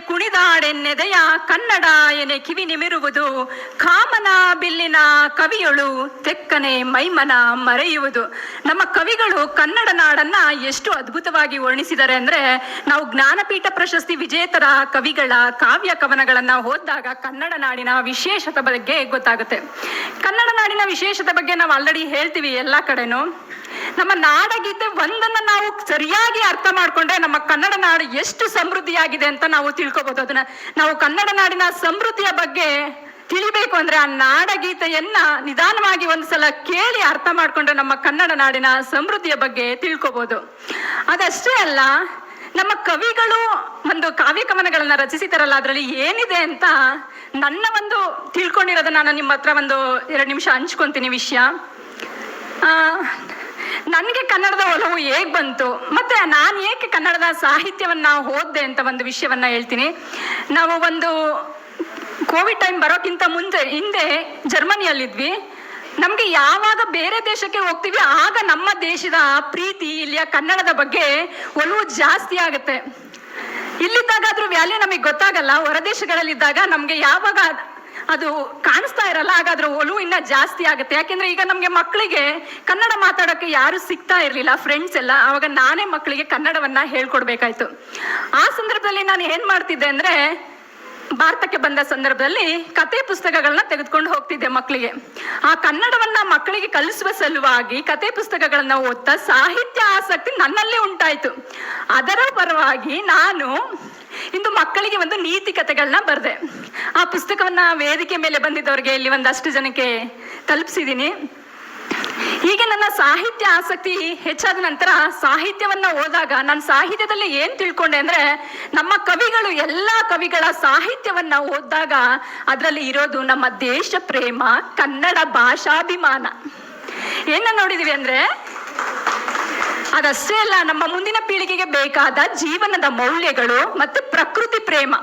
ಕುಣಿದಾಡೆನ್ನೆದೆಯ ಕನ್ನಡ ಎನೆ ಕಿವಿ ನಿಮಿರುವುದು, ಕಾಮನ ಬಿಲ್ಲಿನ ಕವಿಯೊಳು ತೆಕ್ಕನೆ ಮೈಮನ ಮರೆಯುವುದು. ನಮ್ಮ ಕವಿಗಳು ಕನ್ನಡ ನಾಡನ್ನ ಎಷ್ಟು ಅದ್ಭುತವಾಗಿ ವರ್ಣಿಸಿದರೆ ಅಂದ್ರೆ, ನಾವು ಜ್ಞಾನಪೀಠ ಪ್ರಶಸ್ತಿ ವಿಜೇತರ ಕವಿಗಳ ಕಾವ್ಯ ಕವನಗಳನ್ನ ಓದಿದಾಗ ಕನ್ನಡ ನಾಡಿನ ವಿಶೇಷತೆ ಬಗ್ಗೆ ಗೊತ್ತಾಗುತ್ತೆ. ಕನ್ನಡ ನಾಡಿನ ವಿಶೇಷತೆ ಬಗ್ಗೆ ನಾವು ಆಲ್ರೆಡಿ ಹೇಳ್ತೀವಿ ಎಲ್ಲಾ ಕಡೆನೂ. ನಮ್ಮ ನಾಡಗೀತೆ ಒಂದನ್ನ ನಾವು ಸರಿಯಾಗಿ ಅರ್ಥ ಮಾಡ್ಕೊಂಡ್ರೆ ನಮ್ಮ ಕನ್ನಡ ನಾಡು ಎಷ್ಟು ಸಮೃದ್ಧಿಯಾಗಿದೆ ಅಂತ ನಾವು ತಿಳ್ಕೊಬಹುದು ಅದನ್ನ ನಾವು ಕನ್ನಡ ನಾಡಿನ ಸಮೃದ್ಧಿಯ ಬಗ್ಗೆ ತಿಳಿಬೇಕು ಅಂದ್ರೆ ಆ ನಾಡಗೀತೆಯನ್ನ ನಿಧಾನವಾಗಿ ಒಂದ್ಸಲ ಕೇಳಿ ಅರ್ಥ ಮಾಡ್ಕೊಂಡ್ರೆ ನಮ್ಮ ಕನ್ನಡ ನಾಡಿನ ಸಮೃದ್ಧಿಯ ಬಗ್ಗೆ ತಿಳ್ಕೊಬಹುದು ಅದಷ್ಟೇ ಅಲ್ಲ, ನಮ್ಮ ಕವಿಗಳು ಒಂದು ಕಾವ್ಯ ಕವನಗಳನ್ನ ರಚಿಸಿದಾರಲ್ಲ ಅದರಲ್ಲಿ ಏನಿದೆ ಅಂತ ನನ್ನ ಒಂದು ತಿಳ್ಕೊಂಡಿರೋದನ್ನ ನಾನು ನಿಮ್ಮ ಹತ್ರ ಒಂದು ಎರಡು ನಿಮಿಷ ಹಂಚ್ಕೊಂತೀನಿ ವಿಷಯ. ನನಗೆ ಕನ್ನಡದ ಒಲವು ಹೇಗೆ ಬಂತು? ಮತ್ತೆ ನಾನು ಏಕೆ ಕನ್ನಡದ ಸಾಹಿತ್ಯವನ್ನ ಓದ್ದೆ ಅಂತ ಒಂದು ವಿಷಯವನ್ನ ಹೇಳ್ತೀನಿ. ನಾವು ಒಂದು ಕೋವಿಡ್ ಟೈಮ್ ಬರೋಕ್ಕಿಂತ ಮುಂದೆ, ಹಿಂದೆ ಜರ್ಮನಿಯಲ್ಲಿದ್ವಿ. ನಮಗೆ ಯಾವಾಗ ಬೇರೆ ದೇಶಕ್ಕೆ ಹೋಗ್ತೀವಿ, ಆಗ ನಮ್ಮ ದೇಶದ ಪ್ರೀತಿ, ಇಲ್ಲಿಯ ಕನ್ನಡದ ಬಗ್ಗೆ ಒಲವು ಜಾಸ್ತಿ ಆಗುತ್ತೆ. ಇಲ್ಲಿದ್ದಾಗ ಅದ್ರ ವ್ಯಾಲ್ಯೂ ನಮಗೆ ಗೊತ್ತಾಗಲ್ಲ, ಹೊರದೇಶಗಳಲ್ಲಿದ್ದಾಗ ನಮಗೆ ಯಾವಾಗ ಅದು ಕಾಣಿಸ್ತಾ ಇರಲ್ಲ, ಹಾಗಾದ್ರೆ ಒಲು ಒಲವು ಇನ್ನ ಜಾಸ್ತಿ ಆಗುತ್ತೆ. ಯಾಕೆಂದ್ರೆ ಈಗ ನಮ್ಗೆ ಮಕ್ಕಳಿಗೆ ಕನ್ನಡ ಮಾತಾಡೋಕೆ ಯಾರು ಸಿಗ್ತಾ ಇರ್ಲಿಲ್ಲ ಫ್ರೆಂಡ್ಸ್ ಎಲ್ಲ. ಅವಾಗ ನಾನೇ ಮಕ್ಕಳಿಗೆ ಕನ್ನಡವನ್ನ ಹೇಳ್ಕೊಡ್ಬೇಕಾಯ್ತು. ಆ ಸಂದರ್ಭದಲ್ಲಿ ನಾನು ಏನ್ ಮಾಡ್ತಿದ್ದೆ ಅಂದ್ರೆ ಭಾರತಕ್ಕೆ ಬಂದ ಸಂದರ್ಭದಲ್ಲಿ ಕತೆ ಪುಸ್ತಕಗಳನ್ನ ತೆಗೆದುಕೊಂಡು ಹೋಗ್ತಿದ್ದೆ ಮಕ್ಕಳಿಗೆ. ಆ ಕನ್ನಡವನ್ನ ಮಕ್ಕಳಿಗೆ ಕಲಿಸುವ ಸಲುವಾಗಿ ಕತೆ ಪುಸ್ತಕಗಳನ್ನ ಓದ್ತಾ ಸಾಹಿತ್ಯ ಆಸಕ್ತಿ ನನ್ನಲ್ಲೇ ಉಂಟಾಯ್ತು. ಅದರ ಪರವಾಗಿ ನಾನು ಇಂದು ಮಕ್ಕಳಿಗೆ ಒಂದು ನೀತಿ ಕಥೆಗಳನ್ನ ಬರ್ದೆ. ಆ ಪುಸ್ತಕವನ್ನ ವೇದಿಕೆ ಮೇಲೆ ಬಂದಿದ್ದವ್ರಿಗೆ ಇಲ್ಲಿ ಒಂದಷ್ಟು ಜನಕ್ಕೆ ತಲುಪಿಸಿದ್ದೀನಿ. ಹೀಗೆ ನನ್ನ ಸಾಹಿತ್ಯ ಆಸಕ್ತಿ ಹೆಚ್ಚಾದ ನಂತರ ಸಾಹಿತ್ಯವನ್ನ ಓದಾಗ ನಾನು ಸಾಹಿತ್ಯದಲ್ಲಿ ಏನ್ ತಿಳ್ಕೊಂಡೆ ಅಂದ್ರೆ ನಮ್ಮ ಕವಿಗಳು ಎಲ್ಲಾ ಕವಿಗಳ ಸಾಹಿತ್ಯವನ್ನ ಓದಿದಾಗ ಅದರಲ್ಲಿ ಇರೋದು ನಮ್ಮ ದೇಶ ಪ್ರೇಮ, ಕನ್ನಡ ಭಾಷಾಭಿಮಾನ. ಏನ ನೋಡಿದೀವಿ ಅಂದ್ರೆ ಅದಷ್ಟೇ ಅಲ್ಲ, ನಮ್ಮ ಮುಂದಿನ ಪೀಳಿಗೆಗೆ ಬೇಕಾದ ಜೀವನದ ಮೌಲ್ಯಗಳು ಮತ್ತೆ ಪ್ರಕೃತಿ ಪ್ರೇಮ.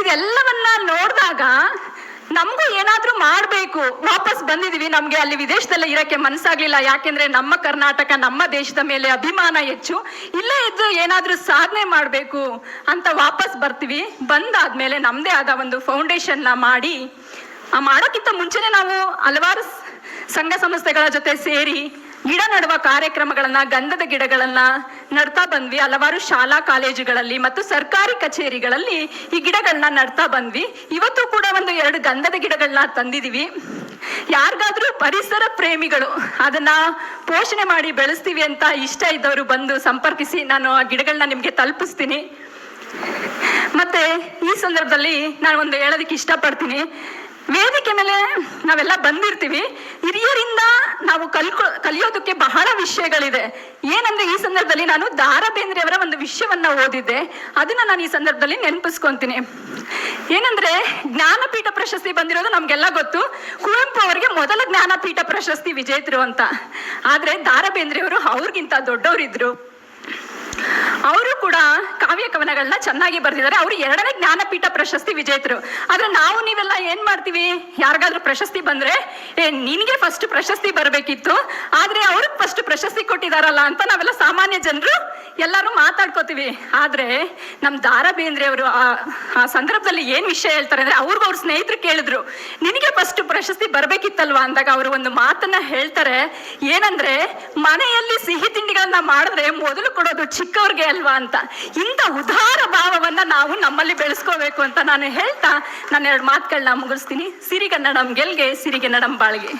ಇದೆಲ್ಲವನ್ನ ನೋಡಿದಾಗ ನಮಗೂ ಏನಾದ್ರೂ ಮಾಡ್ಬೇಕು. ವಾಪಸ್ ಬಂದಿದೀವಿ. ನಮ್ಗೆ ಅಲ್ಲಿ ವಿದೇಶದಲ್ಲೇ ಇರಕ್ಕೆ ಮನ್ಸಾಗ್ಲಿಲ್ಲ. ಯಾಕೆಂದ್ರೆ ನಮ್ಮ ಕರ್ನಾಟಕ, ನಮ್ಮ ದೇಶದ ಮೇಲೆ ಅಭಿಮಾನ ಹೆಚ್ಚು. ಇಲ್ಲೇ ಇದ್ದು ಏನಾದ್ರೂ ಸಾಧನೆ ಮಾಡಬೇಕು ಅಂತ ವಾಪಸ್ ಬರ್ತೀವಿ. ಬಂದಾದ್ಮೇಲೆ ನಮ್ದೇ ಆದ ಒಂದು ಫೌಂಡೇಶನ್ನ ಮಾಡಿ, ಆ ಮಾಡೋಕ್ಕಿಂತ ಮುಂಚೆನೆ ನಾವು ಹಲವಾರು ಸಂಘ ಸಂಸ್ಥೆಗಳ ಜೊತೆ ಸೇರಿ ಗಿಡ ನಡುವ ಕಾರ್ಯಕ್ರಮಗಳನ್ನ, ಗಂಧದ ಗಿಡಗಳನ್ನ ನಡ್ತಾ ಬಂದ್ವಿ. ಹಲವಾರು ಶಾಲಾ ಕಾಲೇಜುಗಳಲ್ಲಿ ಮತ್ತು ಸರ್ಕಾರಿ ಕಚೇರಿಗಳಲ್ಲಿ ಈ ಗಿಡಗಳನ್ನ ನಡ್ತಾ ಬಂದ್ವಿ. ಇವತ್ತು ಕೂಡ ಒಂದು ಎರಡು ಗಂಧದ ಗಿಡಗಳನ್ನ ತಂದಿದೀವಿ. ಯಾರಿಗಾದ್ರೂ ಪರಿಸರ ಪ್ರೇಮಿಗಳು ಅದನ್ನ ಪೋಷಣೆ ಮಾಡಿ ಬೆಳೆಸ್ತೀವಿ ಅಂತ ಇಷ್ಟ ಇದ್ದವರು ಬಂದು ಸಂಪರ್ಕಿಸಿ ನಾನು ಆ ಗಿಡಗಳನ್ನ ನಿಮ್ಗೆ ತಲುಪಿಸ್ತೀನಿ. ಮತ್ತೆ ಈ ಸಂದರ್ಭದಲ್ಲಿ ನಾನು ಒಂದು ಹೇಳೋದಕ್ಕೆ ಇಷ್ಟಪಡ್ತೀನಿ. ವೇದಿಕೆ ಮೇಲೆ ನಾವೆಲ್ಲ ಬಂದಿರ್ತೀವಿ. ಹಿರಿಯರಿಂದ ನಾವು ಕಲ್ಕೊ, ಕಲಿಯೋದಕ್ಕೆ ಬಹಳ ವಿಷಯಗಳಿದೆ. ಏನಂದ್ರೆ ಈ ಸಂದರ್ಭದಲ್ಲಿ ನಾನು ದಾರಾ ಬೇಂದ್ರೆಯವರ ಒಂದು ವಿಷಯವನ್ನ ಓದಿದ್ದೆ. ಅದನ್ನ ನಾನು ಈ ಸಂದರ್ಭದಲ್ಲಿ ನೆನಪಿಸ್ಕೊಂತೀನಿ. ಏನಂದ್ರೆ ಜ್ಞಾನಪೀಠ ಪ್ರಶಸ್ತಿ ಬಂದಿರೋದು ನಮ್ಗೆಲ್ಲ ಗೊತ್ತು. ಕುವೆಂಪು ಅವರಿಗೆ ಮೊದಲ ಜ್ಞಾನಪೀಠ ಪ್ರಶಸ್ತಿ ವಿಜೇತರು ಅಂತ. ಆದ್ರೆ ದಾರಾ ಬೇಂದ್ರೆಯವರು ಅವ್ರಿಗಿಂತ ದೊಡ್ಡವರಿದ್ರು. ಅವರು ಕೂಡ ಕವನಗಳನ್ನ ಚೆನ್ನಾಗಿ ಬರೆದಿದ್ದಾರೆ. ಅವರು ಎರಡನೇ ಜ್ಞಾನಪೀಠ ಪ್ರಶಸ್ತಿ ವಿಜೇತರು. ಆದ್ರೆ ನಾವು ನೀವೆಲ್ಲ ಏನ್ ಮಾಡ್ತೀವಿ? ಯಾರಿಗಾದ್ರೂ ಪ್ರಶಸ್ತಿ ಬಂದ್ರೆ, ಏ, ನಿನ್ಗೆ ಫಸ್ಟ್ ಪ್ರಶಸ್ತಿ ಬರ್ಬೇಕಿತ್ತು. ಆದ್ರೆ ಅವ್ರಿಗೆ ಫಸ್ಟ್ ಪ್ರಶಸ್ತಿ ಕೊಟ್ಟಿದಾರಲ್ಲ ಅಂತ ನಾವೆಲ್ಲ ಸಾಮಾನ್ಯ ಜನರು ಎಲ್ಲರೂ ಮಾತಾಡ್ಕೋತೀವಿ. ಆದ್ರೆ ನಮ್ ದಾರಾ ಬೇಂದ್ರೆ ಅವರು ಆ ಸಂದರ್ಭದಲ್ಲಿ ಏನ್ ವಿಷಯ ಹೇಳ್ತಾರೆ ಅಂದ್ರೆ ಅವ್ರಿಗೂ ಅವ್ರ ಸ್ನೇಹಿತರು ಕೇಳಿದ್ರು, ನಿನಗೆ ಫಸ್ಟ್ ಪ್ರಶಸ್ತಿ ಬರ್ಬೇಕಿತ್ತಲ್ವಾ? ಅಂದಾಗ ಅವರು ಒಂದು ಮಾತನ್ನ ಹೇಳ್ತಾರೆ. ಏನಂದ್ರೆ, ಮನೆಯಲ್ಲಿ ಸಿಹಿ ತಿಂಡಿಗಳನ್ನ ಮಾಡಿದ್ರೆ ಮೊದಲು ಕೊಡೋದು ಚಿಕ್ಕವ್ರಿಗೆ ಅಲ್ವಾ? ಅಂತ. ಇಂಥ ಉದಾರ ಭಾವವನ್ನ ನಾವು ನಮ್ಮಲ್ಲಿ ಬೆಳೆಸ್ಕೋಬೇಕು ಅಂತ ನಾನು ಹೇಳ್ತಾ ನಾನು ಎರಡು ಮಾತುಗಳನ್ನ ಮುಗಿಸ್ತೀನಿ. ಸಿರಿಗನ್ನಡಂ ಗೆಲ್ಗೆ ಸಿರಿಗನ್ನಡಂ ಬಾಳ್ಗೆ.